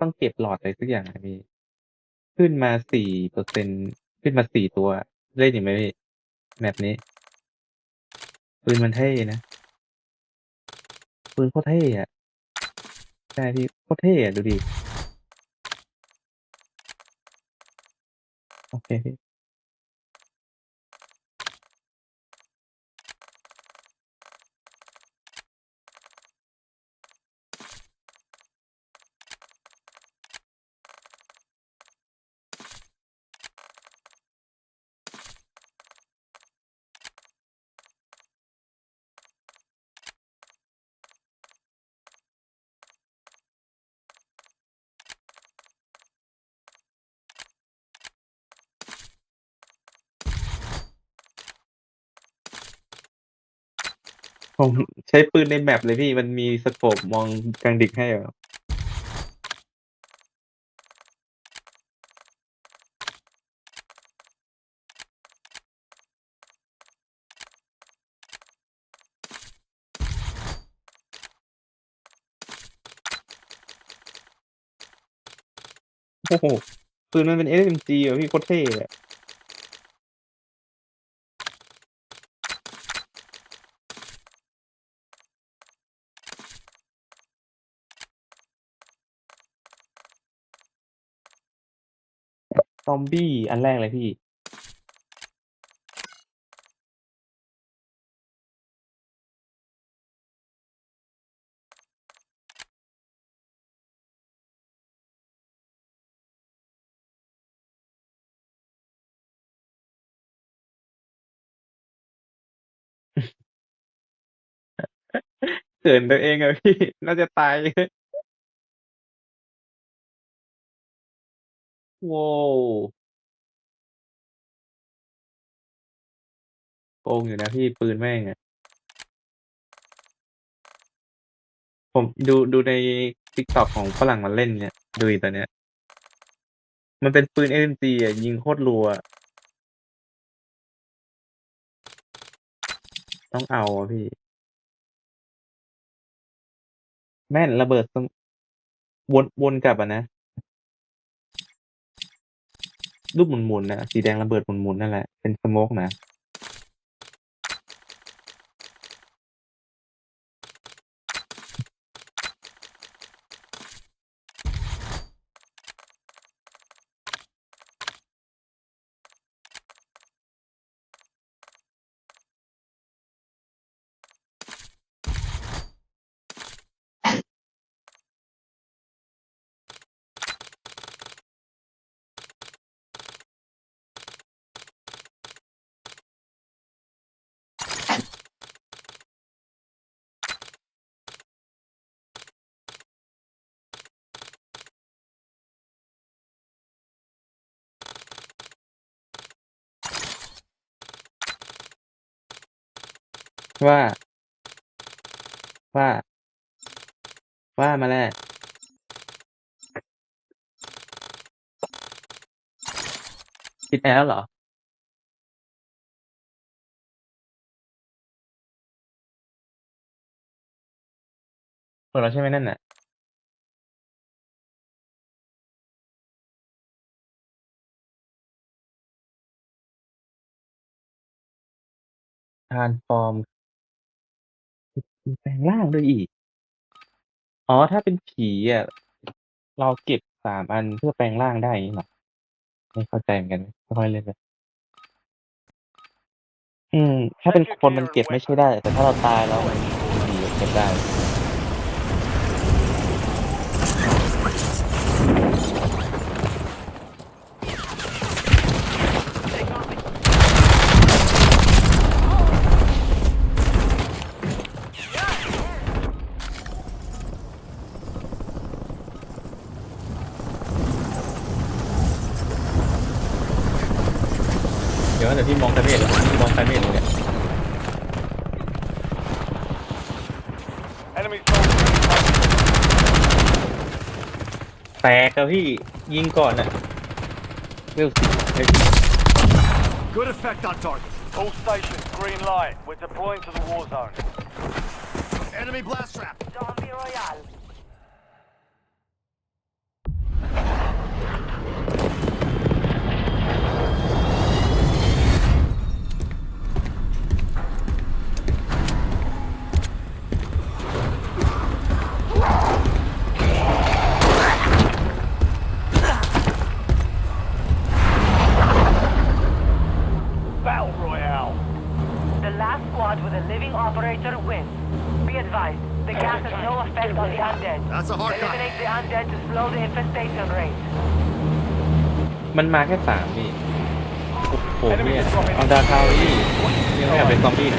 ต้องเก็บ หลอดอะไรสักอย่างนะพี่ขึ้นมาสี่เปอร์เซ็นขึ้นมาสี่ตัวเล่นอย่างไรพี่แมปนี้ปืนมันเท่นะปืนโคตรเท่อะใช่ พี่โคตรเท่อะดูดิโอเคพี่ผมใช้ปืนในแมปเลยพี่มันมีสโคปมองกลางดิกให้เหรอ โอ้โห ปืนมันเป็น SMG อ่ะพี่โคตรเท่เลยอมบี้ อันแรกเลยพี่เกินตัวเองอะพี่ น่าจะตายโว้โกงอยู่นะพี่ปืนแม่งอะผมดูดูในทิกตอกของฝรั่งมันเล่นเนี่ยดูอีกตัวเนี้ย มันเป็นปืนเอ็มจีอ่ะยิงโคตรรัว ต้องเอาอ่ะพี่ แม่นระเบิดต้องวนวนกลับอ่ะนะรูปหมุนๆนะสีแดงระเบิดหมุนๆนั่นแหละ เป็นสโมกนะว่า ว่า ว่ามาแล้วปิดแอร์ลเหรอเปิดแล้วใช่ไหมนั่นน่ะทานฟอร์มมีแปลงร่างด้วยอีก อ๋อ ถ้าเป็นผีอ่ะ เราเก็บสามอันเพื่อแปลงร่างได้นี้เหรอ ไม่เข้าใจเหมือนกัน ค่อยเล่นเลยอืม ถ้าเป็นคนมันเก็บไม่ใช่ได้ แต่ถ้าเราตายแล้วมันผีเก็บได้แตกแล้วพี่ยิงก่อนอ่ะเร็วสิเฮ้ย Good effect on target. All stations, green light. We're deploying to the war zone. Enemy blast trap. Zombie Royale. operator wins. Be advised, the gas has no effect on the undead. That's a hard Eliminate c u the t undead to slow the infestation rate. มันมาแค่สามนี่โอ้โหเนี่ยอันดาคาวี่ยังไม่เป็นซอมบี้น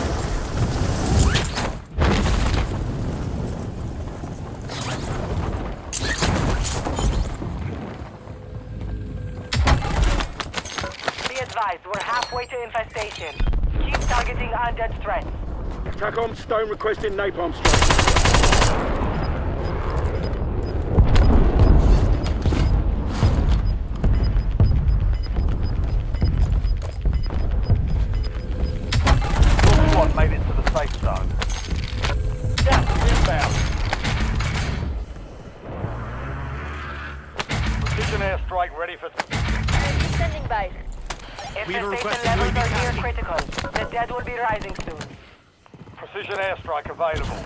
ะเ to infestation. Keep targeting undead threats. TACOM Stone requesting napalm strike. Precision airstrike ready for... Sending base. We the station levels are near critical. The dead will be rising soon. Precision airstrike available.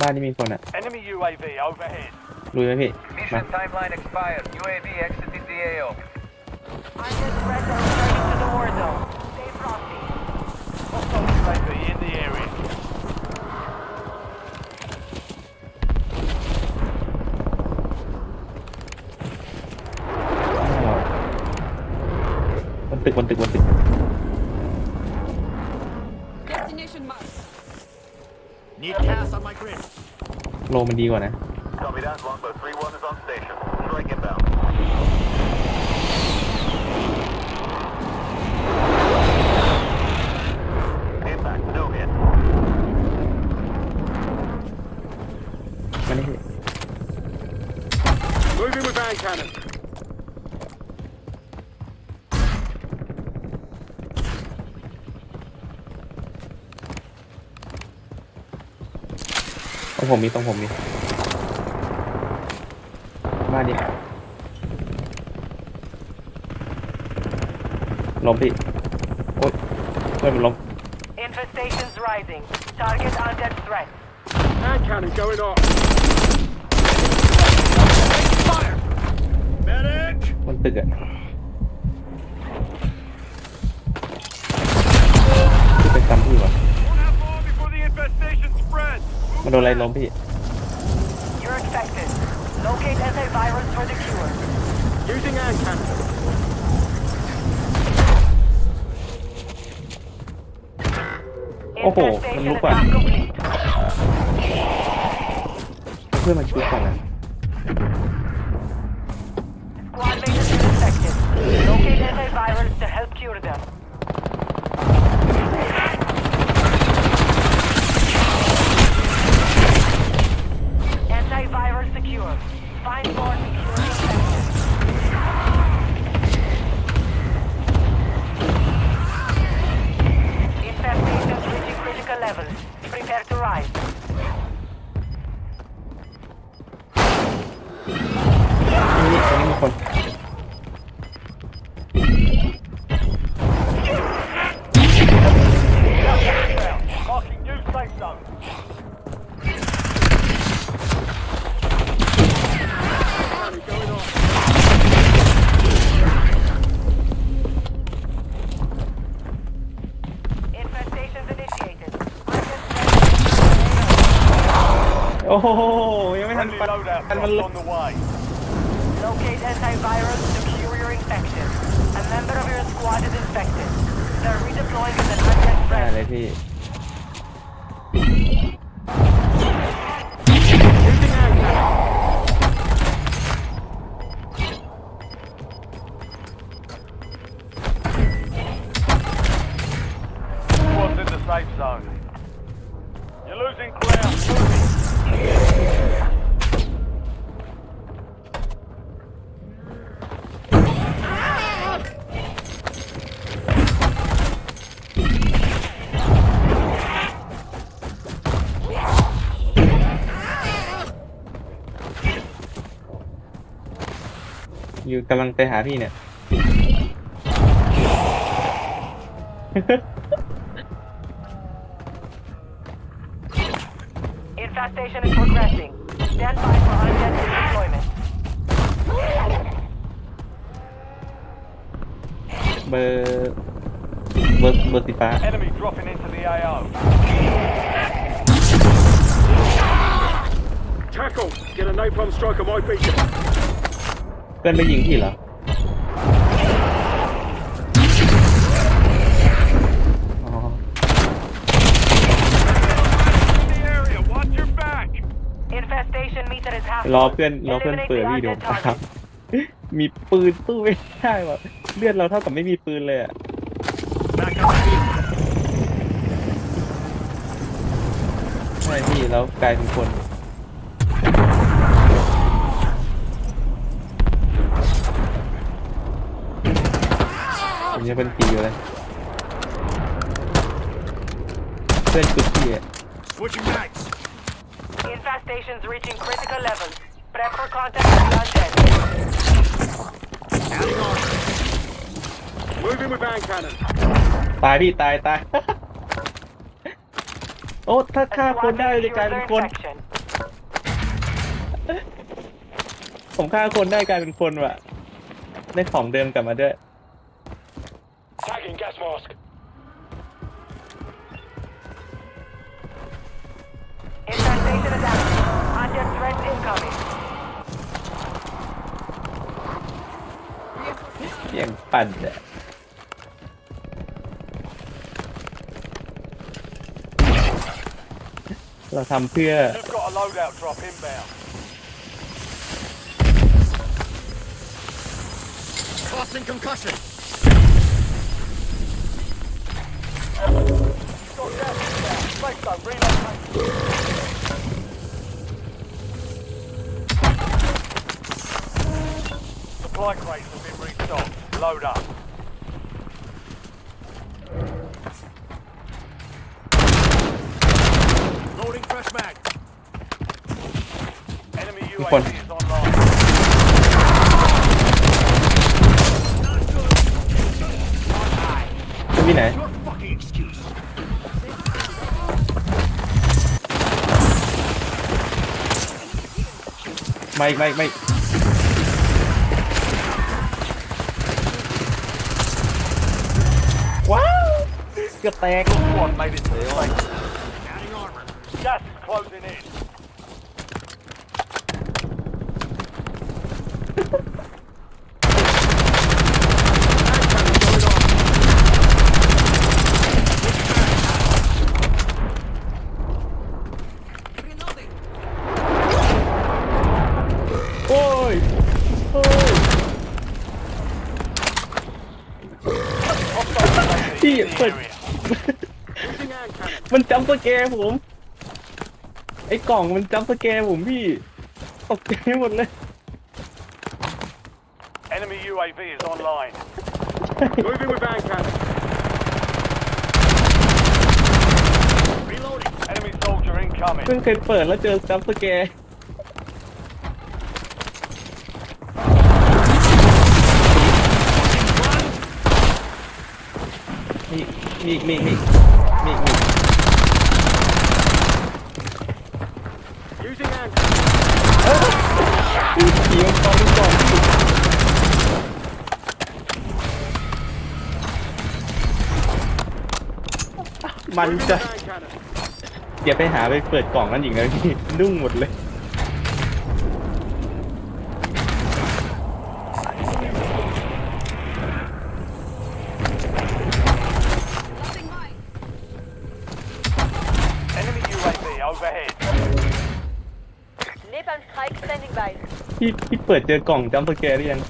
บ้านนี่มีคนอ่ะ UAV มันตึกมันตึกมันตึก Destination marked. Need gas on my grid. โลมันดีกว่านะ Copy that. Longboat 3-1 is on station. Strike inbound. กันเลยพี่ Moving with hand cannon. ตรงผมมีตรงผมมีบ้านดิล้มพี่โอ๊ยเพื่อนมันล้ม Infestations rising. Target under threat. Hand cannon going off. มันตึกื่นไปจำพี่วะมันโดนอะไรล้มพี่ โอ้โหมันลุกไปเพื่อมาช่วยกันนะ Antivirus to help cure them. secure. Find more security reaching critical levels. Prepare to rise. อ้โหยังไม่ทัน oh, Friendly ปัด on the way. Locate antivirus secure your infection. A member of your squad is infected. They're redeploying the safe zone. You're losing ground. อยู่กำลังไปหาพี่เนี่ย Infestation is progressing. Stand by for unintended deployment. เบอร์เบอร์เบอร์สีฟ้า Enemy dropping into the AO. Tackle! Get a napalm strike on my beacon. พื่อนไปยิงที่เหรอ รอเพื่อน รอเพื่อนเปิดวี่ดู ครับ มีปืนตู้ไม่ได้ว่ะเลือดเราเท่ากับไม่มีปืนเลยอะใช่พี่แล้วกลายเป็นคนยังเป็นปีอยู่เลยเพื่อนปีที่อตายพี่ตาย ตาย โอ้ ถ้าฆ่าคนได้จะกลายเป็นคน ผมฆ่าคนได้กลายเป็นคนว่ะ ได้ของเดิมกลับมาด้วย gas mask. Infestation attack. Under threat incoming. We've a loadout drop inbound. concussion. Supply crates have been restocked. Load up. Loading fresh mag. Enemy UAV is online. Đi này Mike, Mike, Mike. Wow! เกือบแตก Squad made it to the flank. closing in. เปิดมันจำสแกร์ผม ไอ้กล่องมันจำสแกร์ผมพี่ตกใจหมดเลย Enemy UAV is online. Moving with van cannon. Reloading. Enemy soldier incoming. เพิ่งเคยเปิดแล้วเจอจำสแกร์มีีมีีมีีมีีมีอีก u ผีมังกรลูกกรมันจะเดี๋ยวไปหาไปเปิดกล่องนั้นอีกนะพี่นุ่งหมดเลยเปิดเจอกล่องจำสแกร์หรือยัง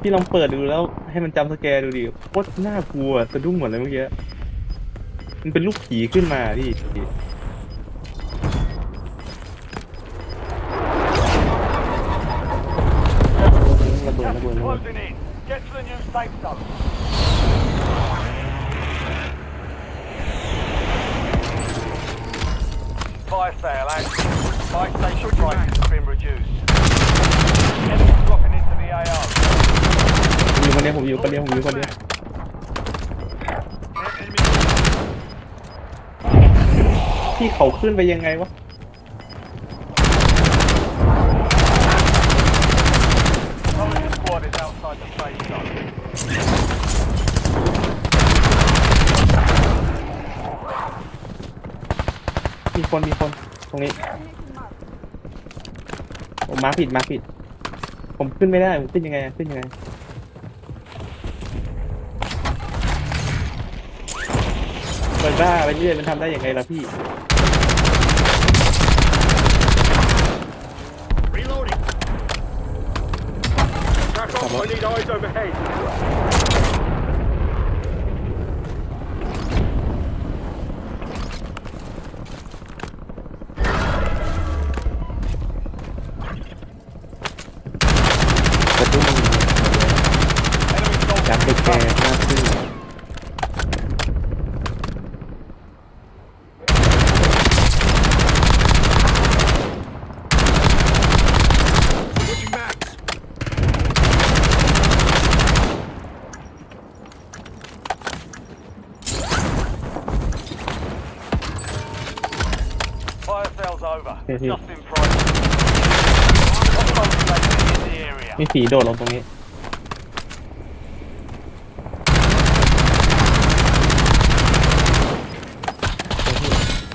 พี่ลองเปิดดูแล้วให้มันจำสแกร์ดูดิโคตรน่ากลัวสะดุ้งหมดเลยเมื่อกี้ มันเป็นลูกผีขึ้นมาพี่ระเบิดระเบิดระเบิดผมอยู่คนเดียวผมอยู่คนเดียว พี่เขาขึ้นไปยังไงวะ มีคน มีคน ตรงนี้ ผมมาผิด มาผิด ผมขึ้นไม่ได้ ผมขึ้นยังไง ขึ้นยังไงมันบ้าไปเรื่อยมันทำได้ยังไงล่ะพี่ Reloading. c กระตุ้นการไปแก้มาขึ้นพี่มีสีโดดลงตรงนี้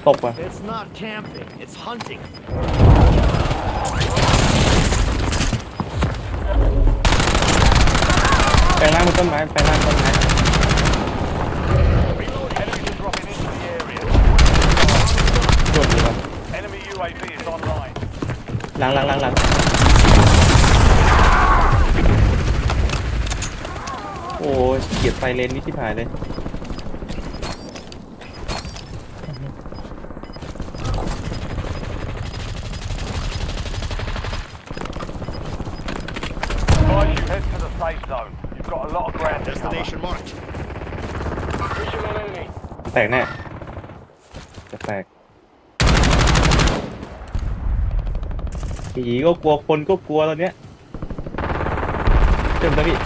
ตกไปไปนั่งบนต้นไม้ไปนั่งบนต้นไม้หลังหลังหลังหลังโอ้เกียดไฟเลนนี่ที่ถ่ายเลยแตกแน่จะแตกผีก็กลัวคนก็กลัวตอนเนี้ยเต็มแล้พี่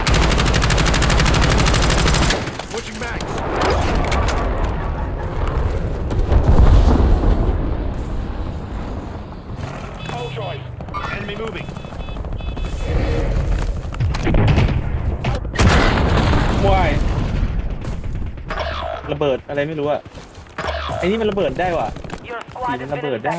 ว้ยระเบิดอะไรไม่รู้อะไอ้นี่มันระเบิดได้ว่ะมันระเบิดได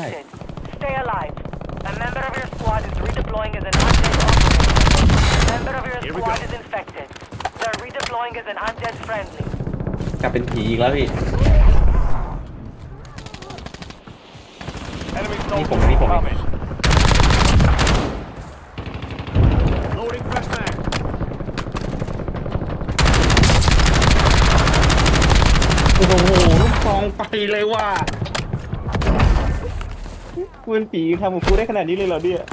กลับเป็นผีอีกแล้วพี่ นี่ผม นี่ผมไปเลยว่ะคุณปีทำผมพูได้ขนาดนี้เลยเหรอเนี่ย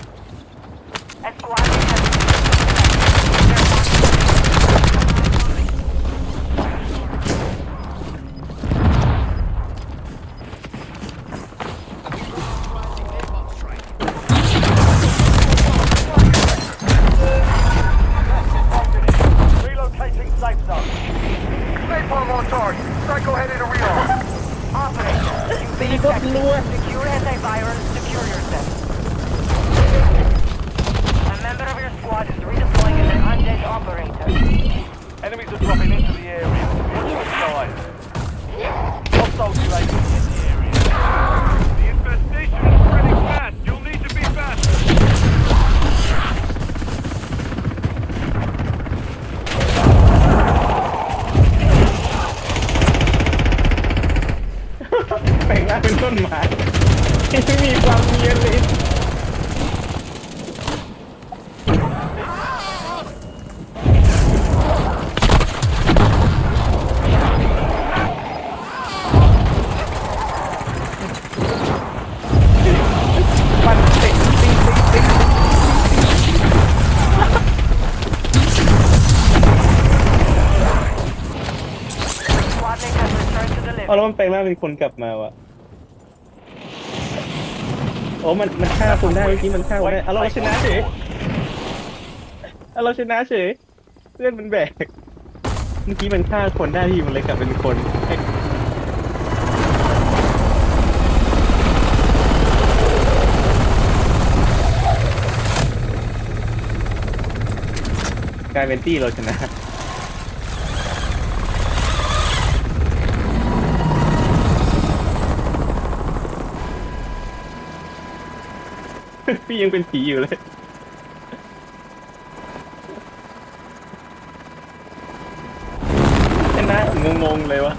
แปลงร่างเป็นต้นไม้ไม่มีความเยียนเลยแล้วมันแปลงร่างเป็นคนกลับมาวะโอ้มันมันฆ่าคนได้เมื่อกี้มันฆ่าคนได้เอาเราชนะเฉยเอาเราชนะเฉยเลื่อนมันแบก เมื่อกี้มันฆ่าคนได้ที่มันเลยกลับเป็นคนกลายเป็นตี้เราชนะพี่ยังเป็นผีอยู่เลยชนะงงๆ เลยวะ